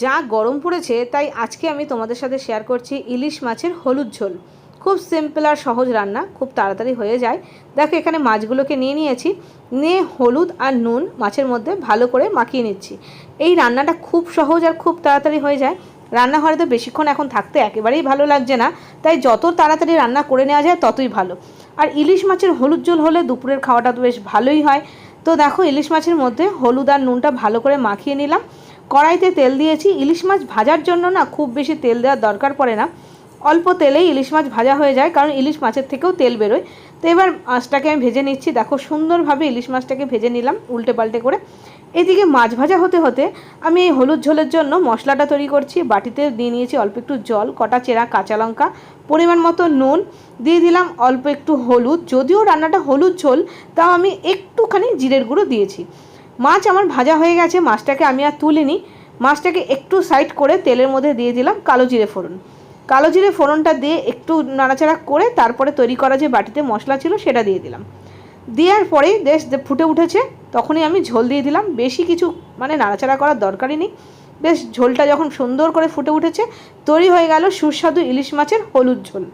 যা গরম পড়েছে, তাই আজকে আমি তোমাদের সাথে শেয়ার করছি ইলিশ মাছের হলুদ ঝোল। খুব সিম্পল আর সহজ রান্না, খুব তাড়াতাড়ি হয়ে যায়। দেখো, এখানে মাছগুলোকে নিয়ে নিয়েছি। নিয়ে হলুদ আর নুন মাছের মধ্যে ভালো করে মাখিয়ে নিচ্ছি। এই রান্নাটা খুব সহজ আর খুব তাড়াতাড়ি হয়ে যায়। রান্নাঘরে তো বেশিক্ষণ এখন থাকতে একেবারেই ভালো লাগছে না, তাই যত তাড়াতাড়ি রান্না করে নেওয়া যায়, ততই ভালো। আর ইলিশ মাছের হলুদ ঝোল হলে দুপুরের খাওয়াটা তো বেশ ভালোই হয়। তো দেখো, ইলিশ মাছের মধ্যে হলুদ আর নুনটা ভালো করে মাখিয়ে নিলাম। কড়াইতে তেল দিয়েছি। ইলিশ মাছ ভাজার জন্য না খুব বেশি তেল দেওয়ার দরকার পড়ে না। অল্প তেলেই ইলিশ মাছ ভাজা হয়ে যায়, কারণ ইলিশ মাছের থেকেও তেল বেরোয়। তো এবার মাছটাকে আমি ভেজে নিচ্ছি। দেখো সুন্দরভাবে ইলিশ মাছটাকে ভেজে নিলাম উল্টে পাল্টে করে। এদিকে মাছ ভাজা হতে হতে আমি এই হলুদ ঝোলের জন্য মশলাটা তৈরি করছি। বাটিতে দিয়ে নিয়েছি অল্প একটু জল, কটা চেরা কাঁচা লঙ্কা, পরিমাণ মতো নুন। দিয়ে দিলাম অল্প একটু হলুদ। যদিও রান্নাটা হলুদ ঝোল, তাও আমি একটুখানি জিরের গুঁড়ো দিয়েছি। মাছ আমার ভাজা হয়ে গেছে, মাছটাকে আমি আর তুলিনি। মাছটাকে একটু সাইড করে তেলের মধ্যে দিয়ে দিলাম কালো জিরে ফোড়ন। কালো জিরে ফোড়নটা দিয়ে একটু নাড়াচাড়া করে তারপরে তৈরি করা যে বাটিতে মশলা ছিল সেটা দিয়ে দিলাম। দেওয়ার পরেই বেশ ফুটে উঠেছে, তখনই আমি ঝোল দিয়ে দিলাম। বেশি কিছু মানে নাড়াচাড়া করার দরকারই নেই। বেশ ঝোলটা যখন সুন্দর করে ফুটে উঠেছে, তৈরি হয়ে গেল সুস্বাদু ইলিশ মাছের হলুদ ঝোল।